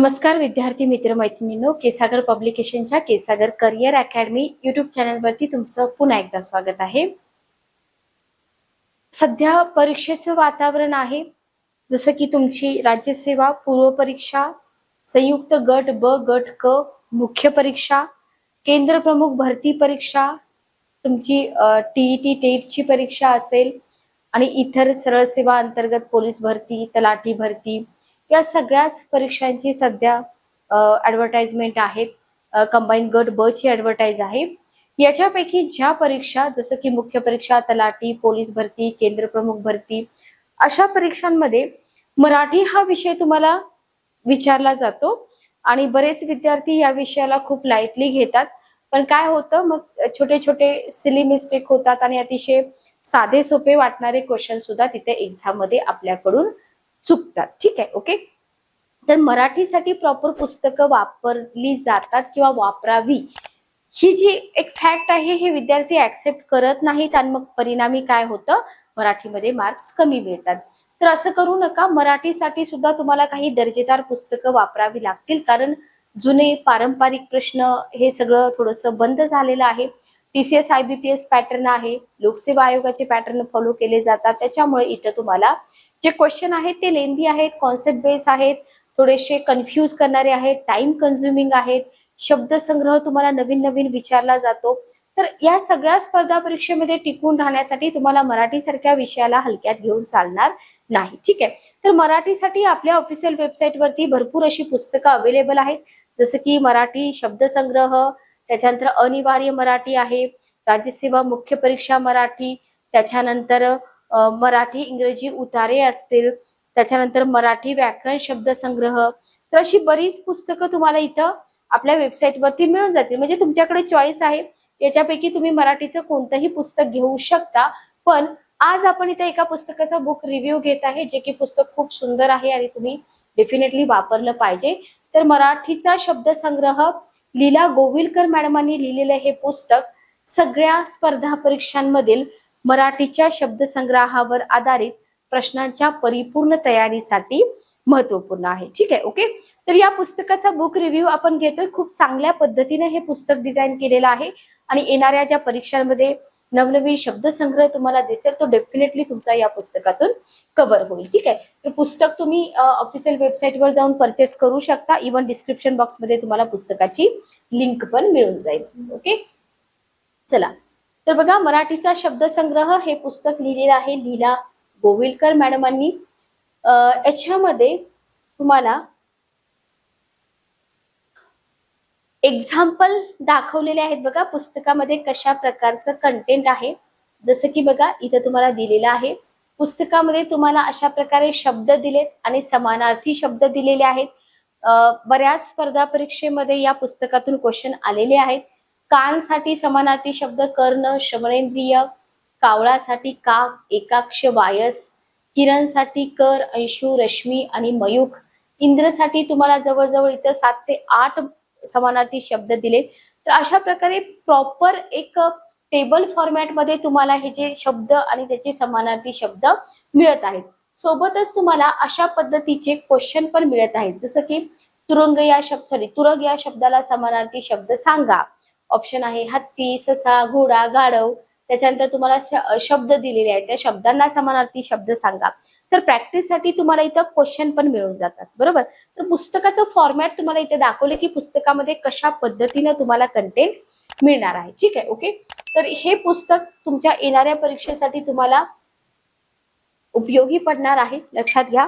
नमस्कार विद्यार्थी मित्र मैत्रिणींनो केसागर पब्लिकेशनच्या केसागर करिअर अकॅडमी युट्यूब चॅनलवरती तुमचं पुन्हा एकदा स्वागत आहे. सध्या परीक्षेचं वातावरण आहे. जसं की तुमची राज्यसेवा पूर्व परीक्षा संयुक्त गट ब गट क मुख्य परीक्षा केंद्र प्रमुख भरती परीक्षा तुमची टीईटी टेटची परीक्षा असेल आणि इतर सरळ सेवा अंतर्गत पोलीस भरती तलाठी भरती या सगळ्याच परीक्षांची सध्या ऍडव्हर्टाइजमेंट आहेत. कंबाईन गट ब ची ऍडव्हर्टाईज आहे. याच्यापैकी ज्या परीक्षा जसं की मुख्य परीक्षा तलाठी पोलीस भरती केंद्र प्रमुख भरती अशा परीक्षांमध्ये मराठी हा विषय तुम्हाला विचारला जातो आणि बरेच विद्यार्थी या विषयाला खूप लाईटली घेतात. पण काय होतं मग छोटे छोटे सिली मिस्टेक होतात आणि अतिशय साधे सोपे वाटणारे क्वेश्चन सुद्धा तिथे एक्झाममध्ये आपल्याकडून चुकतात. ठीक आहे ओके तर मराठीसाठी प्रॉपर पुस्तकं वापरली जातात किंवा वापरावी ही जी एक फॅक्ट आहे हे विद्यार्थी ऍक्सेप्ट करत नाहीत आणि मग परिणामी काय होतं? मराठीमध्ये मार्क्स कमी मिळतात. तर असं करू नका. मराठीसाठी सुद्धा तुम्हाला काही दर्जेदार पुस्तकं वापरावी लागतील कारण जुने पारंपरिक प्रश्न हे सगळं थोडंसं बंद झालेलं आहे. टीसीएस एस पॅटर्न आहे. लोकसेवा आयोगाचे पॅटर्न फॉलो केले जातात. त्याच्यामुळे इथं तुम्हाला जे क्वेश्चन आहेत ते लेंदी आहेत कॉन्सेप्ट बेस आहेत थोडेसे कन्फ्यूज करणारे आहेत टाइम कन्झ्युमिंग आहेत शब्दसंग्रह तुम्हाला नवीन नवीन विचारला जातो. तर या सगळ्या स्पर्धा परीक्षेमध्ये टिकून राहण्यासाठी तुम्हाला मराठी सारख्या विषयाला हलक्यात घेऊन चालणार नाही. ठीक आहे? तर मराठीसाठी आपल्या ऑफिशियल वेबसाईटवरती भरपूर अशी पुस्तकं अवेलेबल आहेत. जसं की मराठी शब्दसंग्रह त्याच्यानंतर अनिवार्य मराठी आहे राज्यसेवा मुख्य परीक्षा मराठी त्याच्यानंतर मराठी इंग्रजी उतारे असतील त्याच्यानंतर मराठी व्याकरण शब्दसंग्रह तर अशी बरीच पुस्तकं तुम्हाला इथं आपल्या वेबसाईटवरती मिळून जातील. म्हणजे तुमच्याकडे चॉईस आहे याच्यापैकी तुम्ही मराठीचं कोणतंही पुस्तक घेऊ शकता. पण आज आपण इथे एका पुस्तकाचा बुक रिव्ह्यू घेत आहे जे की पुस्तक खूप सुंदर आहे आणि तुम्ही डेफिनेटली वापरलं पाहिजे. तर मराठीचा शब्दसंग्रह लीला गोविलकर मॅडमांनी लिहिलेलं हे पुस्तक सगळ्या स्पर्धा परीक्षांमधील मराठीच्या शब्दसंग्रहावर आधारित प्रश्नांच्या परिपूर्ण तयारीसाठी महत्त्वपूर्ण आहे. ठीक आहे ओके तर या पुस्तकाचा बुक रिव्ह्यू आपण घेतोय. खूप चांगल्या पद्धतीने हे पुस्तक डिझाईन केलेलं आहे आणि येणाऱ्या ज्या परीक्षांमध्ये नवनवीन शब्दसंग्रह तुम्हाला दिसेल तो डेफिनेटली तुमचा या पुस्तकातून कव्हर होईल. ठीक आहे तर पुस्तक तुम्ही ऑफिशियल वेबसाईटवर जाऊन परचेस करू शकता. इवन डिस्क्रिप्शन बॉक्समध्ये तुम्हाला पुस्तकाची लिंक पण मिळून जाईल. ओके चला तर बघा मराठीचा शब्दसंग्रह हे पुस्तक लिहिलेलं आहे लीला गोविलकर मॅडमांनी. याच्यामध्ये तुम्हाला एक्झाम्पल दाखवलेले आहेत बघा पुस्तकामध्ये कशा प्रकारचं कंटेंट आहे. जसं की बघा इथं तुम्हाला दिलेलं आहे. पुस्तकामध्ये तुम्हाला अशा प्रकारे शब्द दिलेत आणि समानार्थी शब्द दिलेले आहेत. बऱ्याच स्पर्धा परीक्षेमध्ये या पुस्तकातून क्वेश्चन आलेले आहेत. कानसाठी समानार्थी शब्द कर्ण श्रवणेंद्रिय कावळासाठी काक एकाक्ष वायस किरणसाठी कर अंशू रश्मी आणि मयूख. इंद्रसाठी तुम्हाला जवळजवळ इथं सात ते आठ समानार्थी शब्द दिले. तर अशा प्रकारे प्रॉपर एक टेबल फॉर्मॅटमध्ये तुम्हाला हे जे शब्द आणि त्याचे समानार्थी शब्द मिळत आहेत. सोबतच तुम्हाला अशा पद्धतीचे क्वेश्चन पण मिळत आहेत. जसं की तुरंग या शब्द सॉरी तुरग या शब्दाला समानार्थी शब्द सांगा. ऑप्शन आहे. हत्ती ससा घोडा गाढव. त्याच्यानंतर तुम्हाला शब्द दिलेले आहेत. त्या शब्दांना समानार्थी शब्द सांगा. तर प्रॅक्टिससाठी तुम्हाला इथं क्वेश्चन पण मिळून जातात. बरोबर? तर पुस्तकाचं फॉर्मॅट तुम्हाला इथे दाखवलं की पुस्तकामध्ये कशा पद्धतीने तुम्हाला कंटेंट मिळणार आहे. ठीक आहे? ओके तर हे पुस्तक तुमच्या येणाऱ्या परीक्षेसाठी तुम्हाला उपयोगी पडणार आहे. लक्षात घ्या.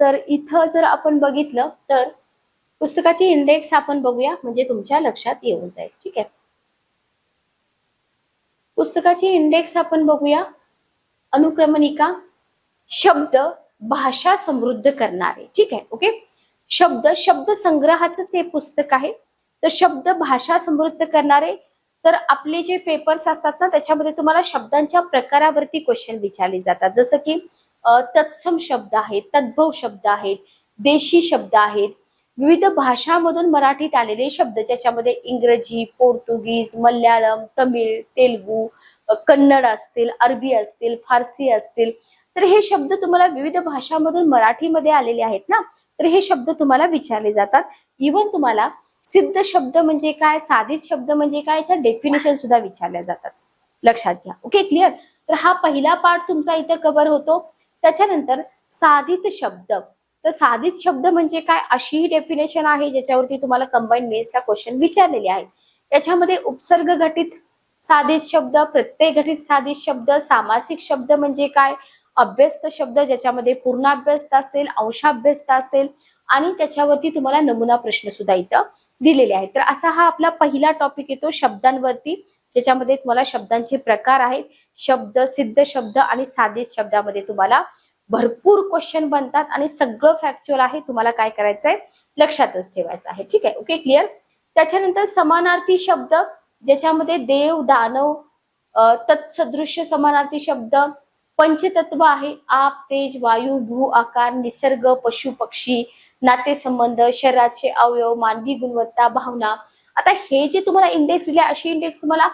तर इथं जर आपण बघितलं तर पुस्तकाची इंडेक्स आपण बघूया. म्हणजे तुमच्या लक्षात येऊन जाईल. ठीक आहे? पुस्तकाची इंडेक्स आपण बघूया. अनुक्रमणिका शब्द भाषा समृद्ध करणारे. ठीक आहे ओके शब्द शब्द संग्रहाचंच हे पुस्तक आहे. तर शब्द भाषा समृद्ध करणारे तर आपले जे पेपर्स असतात ना त्याच्यामध्ये तुम्हाला शब्दांच्या प्रकारावरती क्वेश्चन विचारले जातात. जसं की तत्सम शब्द आहेत तद्भव शब्द आहेत देशी शब्द आहेत विविध भाषांमधून मराठीत आलेले शब्द ज्याच्यामध्ये इंग्रजी पोर्तुगीज मल्याळम तमिळ तेलगू कन्नड असतील अरबी असतील फारसी असतील. तर हे शब्द तुम्हाला विविध भाषांमधून मराठीमध्ये आलेले आहेत ना? तर हे शब्द तुम्हाला विचारले जातात. इवन तुम्हाला सिद्ध शब्द म्हणजे काय साधित शब्द म्हणजे काय याच्या डेफिनेशन सुद्धा विचारल्या जातात. लक्षात घ्या. ओके क्लिअर तर हा पहिला पार्ट तुमचा इथं कव्हर होतो. त्याच्यानंतर साधित शब्द. तर साधित शब्द म्हणजे काय? अशी ही डेफिनेशन आहे ज्याच्यावरती तुम्हाला कंबाईन मेन्सला क्वेश्चन विचारलेले आहे त्याच्यामध्ये उपसर्ग घटित साधित शब्द प्रत्यय घटित साधित शब्द सामासिक शब्द म्हणजे काय? अभ्यस्त शब्द ज्याच्यामध्ये पूर्ण अभ्यस्त असेल अंशाभ्यस्त असेल आणि त्याच्यावरती तुम्हाला नमुना प्रश्न सुद्धा इथं दिलेले आहेत. तर असा हा आपला पहिला टॉपिक येतो शब्दांवरती ज्याच्यामध्ये तुम्हाला शब्दांचे प्रकार आहेत. शब्द सिद्ध शब्द आणि साधित शब्दामध्ये तुम्हाला भरपूर क्वेश्चन बनतात आणि सगळं फॅक्च्युअल आहे तुम्हाला काय करायचंय लक्षातच ठेवायचं आहे. ठीक आहे? ओके क्लिअर त्याच्यानंतर समानार्थी शब्द ज्याच्यामध्ये देव दानव तत्सदृश्य समानार्थी शब्द पंचतत्व आहे आप तेज वायू भू आकार निसर्ग पशु पक्षी नातेसंबंध शरीराचे अवयव मानवी गुणवत्ता भावना. आता हे जे तुम्हाला इंडेक्स दिले अशी इंडेक्स तुम्हाला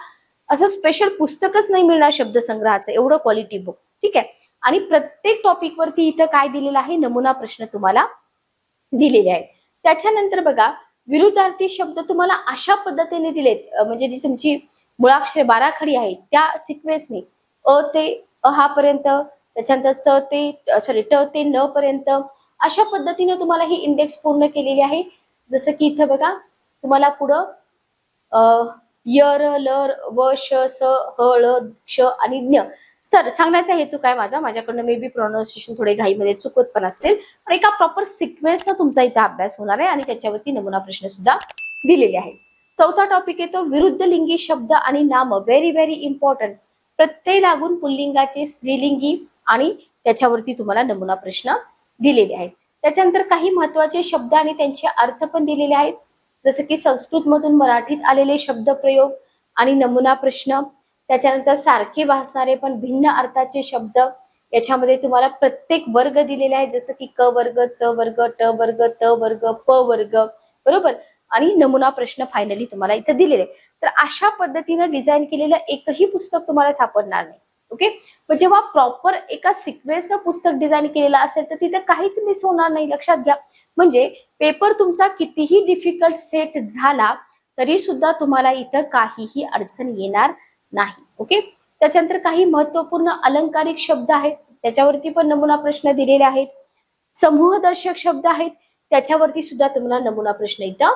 असं स्पेशल पुस्तकच नाही मिळणार शब्दसंग्रहाचं एवढं क्वालिटी बुक ठीक आहे? आणि प्रत्येक टॉपिक वरती इथं काय दिलेलं आहे? नमुना प्रश्न तुम्हाला दिलेले आहेत. त्याच्यानंतर बघा विरुद्धार्थी शब्द तुम्हाला अशा पद्धतीने दिलेत म्हणजे जी तुमची मुळाक्षर बाराखडी आहे त्या सिक्वेन्सने अ ते अहा पर्यंत त्याच्यानंतर च ते सॉरी ट ते न पर्यंत अशा पद्धतीने तुम्हाला ही इंडेक्स पूर्ण केलेली आहे. जसं की इथं बघा तुम्हाला पुढं अ, य र ल व श स ह ळ क्ष आणि ज्ञ सर सांगण्याचा हेतू काय माझा? माझ्याकडनं मे बी प्रोनाऊन्सिएशन थोडे घाईमध्ये चुकत पण असतील. पण एका प्रॉपर सिक्वेन्सनं तुमचा इथं अभ्यास होणार आहे आणि त्याच्यावरती नमुना प्रश्न सुद्धा दिलेले आहेत. चौथा टॉपिक येतो विरुद्ध लिंगी शब्द आणि नाम. व्हेरी व्हेरी इम्पॉर्टंट प्रत्यय लागून पुल्लिंगाचे स्त्रीलिंगी आणि त्याच्यावरती तुम्हाला नमुना प्रश्न दिलेले आहेत. त्याच्यानंतर काही महत्त्वाचे शब्द आणि त्यांचे अर्थ पण दिलेले आहेत. जसं की संस्कृतमधून मराठीत आलेले शब्द प्रयोग आणि नमुना प्रश्न. त्याच्यानंतर सारखे भासणारे पण भिन्न अर्थाचे शब्द याच्यामध्ये तुम्हाला प्रत्येक वर्ग दिलेले आहे जसं की क वर्ग च वर्ग ट वर्ग त वर्ग प वर्ग. बरोबर? आणि नमुना प्रश्न फायनली तुम्हाला इथं दिलेले तर अशा पद्धतीनं डिझाईन केलेलं एकही पुस्तक तुम्हाला सापडणार नाही. ओके मग जेव्हा प्रॉपर एका सिक्वेन्सनं पुस्तक डिझाईन केलेलं असेल तर तिथे काहीच मिस होणार नाही. लक्षात घ्या. म्हणजे पेपर तुमचा कितीही डिफिकल्ट सेट झाला तरी सुद्धा तुम्हाला इथं काहीही अडचण येणार नाही. ओके त्याच्यानंतर काही महत्त्वपूर्ण अलंकारिक शब्द आहेत. त्याच्यावरती पण नमुना प्रश्न दिलेले आहेत. समूहदर्शक शब्द आहेत. त्याच्यावरती सुद्धा तुम्हाला नमुना प्रश्न इथं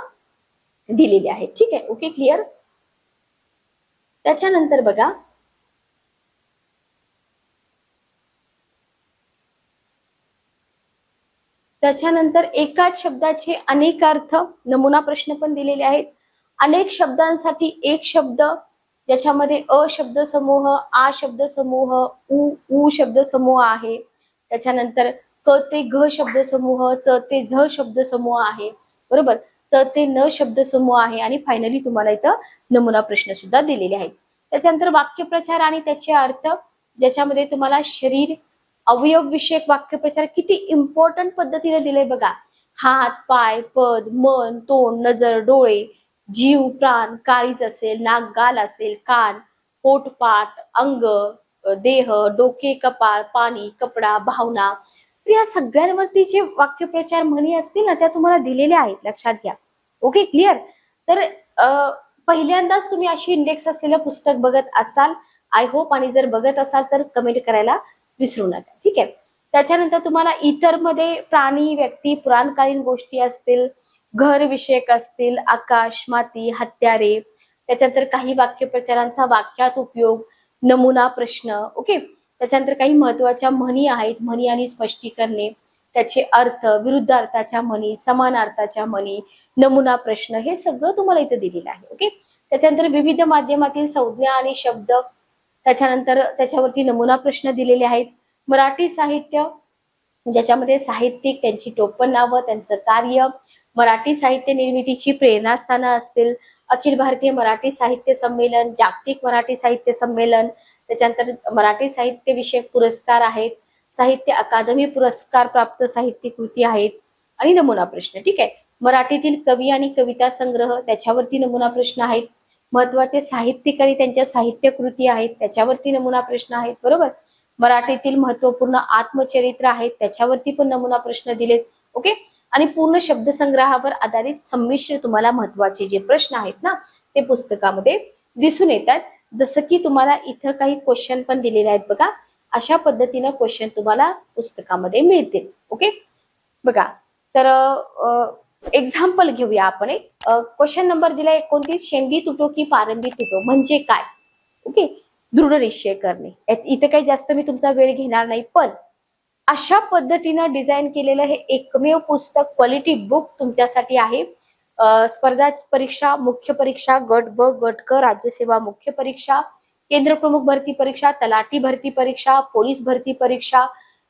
दिलेले आहेत. ठीक आहे? ओके क्लिअर त्याच्यानंतर बघा. त्याच्यानंतर एकाच शब्दाचे अनेक अर्थ नमुना प्रश्न पण दिलेले आहेत. अनेक शब्दांसाठी एक शब्द ज्याच्यामध्ये अ शब्द समूह आ शब्द समूह उ उ शब्द समूह आहे. त्याच्यानंतर क ते घ शब्द समूह च ते झ शब्द समूह आहे. बरोबर? त ते न शब्द समूह आहे आणि फायनली तुम्हाला इथं नमुना प्रश्न सुद्धा दिलेले आहेत. त्याच्यानंतर वाक्यप्रचार आणि त्याचे अर्थ ज्याच्यामध्ये तुम्हाला शरीर अवयव विषयक वाक्यप्रचार किती इम्पॉर्टंट पद्धतीने दिले बघा. हात पाय पद मन तोंड नजर डोळे जीव प्राण काळीज असेल नाक गाल असेल कान पोटपाट अंग देह डोके कपाळ पाणी कपडा भावना. या सगळ्यांवरती जे वाक्यप्रचार म्हणी असतील ना त्या तुम्हाला दिलेल्या आहेत. लक्षात घ्या. ओके क्लिअर तर पहिल्यांदाच तुम्ही अशी इंडेक्स असलेलं पुस्तक बघत असाल. आय होप आणि जर बघत असाल तर कमेंट करायला विसरू नका. ठीक आहे? त्याच्यानंतर तुम्हाला इतरमध्ये प्राणी व्यक्ती पुराणकालीन गोष्टी असतील घर विषयक असतील आकाश माती हत्यारे त्याच्यानंतर काही वाक्यप्रचारांचा वाक्यात उपयोग नमुना प्रश्न ओके? त्याच्यानंतर काही महत्त्वाच्या म्हणी आहेत म्हणी आणि स्पष्टीकरणे. त्याचे अर्थ विरुद्ध अर्थाच्या म्हणी समान अर्थाच्या म्हणी नमुना प्रश्न हे सगळं तुम्हाला इथे दिलेलं आहे ओके? त्याच्यानंतर विविध माध्यमातील संज्ञा आणि शब्द त्याच्यानंतर त्याच्यावरती नमुना प्रश्न दिलेले आहेत. मराठी साहित्य ज्याच्यामध्ये साहित्यिक त्यांची टोपण नावं त्यांचं कार्य मराठी साहित्य निर्मितीची प्रेरणास्थानं असतील. अखिल भारतीय मराठी साहित्य संमेलन जागतिक मराठी साहित्य संमेलन त्याच्यानंतर मराठी साहित्य विषयक पुरस्कार आहेत. साहित्य अकादमी पुरस्कार प्राप्त साहित्य कृती आहेत. आणि नमुना प्रश्न ठीक आहे? मराठीतील कवी आणि कविता संग्रह त्याच्यावरती नमुना प्रश्न आहेत. महत्त्वाचे साहित्यिक आणि त्यांच्या साहित्य कृती आहेत त्याच्यावरती नमुना प्रश्न आहेत बरोबर? मराठीतील महत्त्वपूर्ण आत्मचरित्र आहेत त्याच्यावरती पण नमुना प्रश्न दिलेत ओके? आणि पूर्ण शब्दसंग्रहावर आधारित संमिश्र तुम्हाला महत्त्वाचे जे प्रश्न आहेत ना ते पुस्तकामध्ये दिसून येतात. जसं की तुम्हाला इथं काही क्वेश्चन पण दिलेले आहेत बघा. अशा पद्धतीनं क्वेश्चन तुम्हाला पुस्तकामध्ये मिळतील. ओके बघा. तर एक्झाम्पल घेऊया आपण एक. क्वेश्चन नंबर दिला एकोणतीस. शेंडी तुटो की पारंबी तुटो? म्हणजे काय? ओके दृढ निश्चय करणे. इथं काही जास्त मी तुमचा वेळ घेणार नाही पण अशा पद्धतीनं डिझाईन केलेलं हे एकमेव पुस्तक क्वालिटी बुक तुमच्यासाठी आहे. स्पर्धा परीक्षा मुख्य परीक्षा गट ब गट क राज्यसेवा मुख्य परीक्षा केंद्र प्रमुख भरती परीक्षा तलाठी भरती परीक्षा पोलीस भरती परीक्षा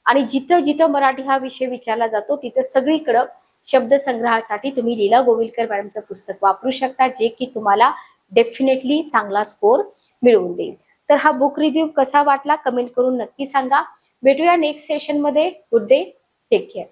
आणि जिथं जिथं मराठी हा विषय विचारला जातो तिथं सगळीकडं शब्दसंग्रहासाठी तुम्ही लीला गोविलकर मॅडमचं पुस्तक वापरू शकता जे की तुम्हाला डेफिनेटली चांगला स्कोर मिळवून देईल. तर हा बुक रिव्ह्यू कसा वाटला कमेंट करून नक्की सांगा. भेटूया नेक्स्ट सेशनमध्ये गुड डे टेक केअर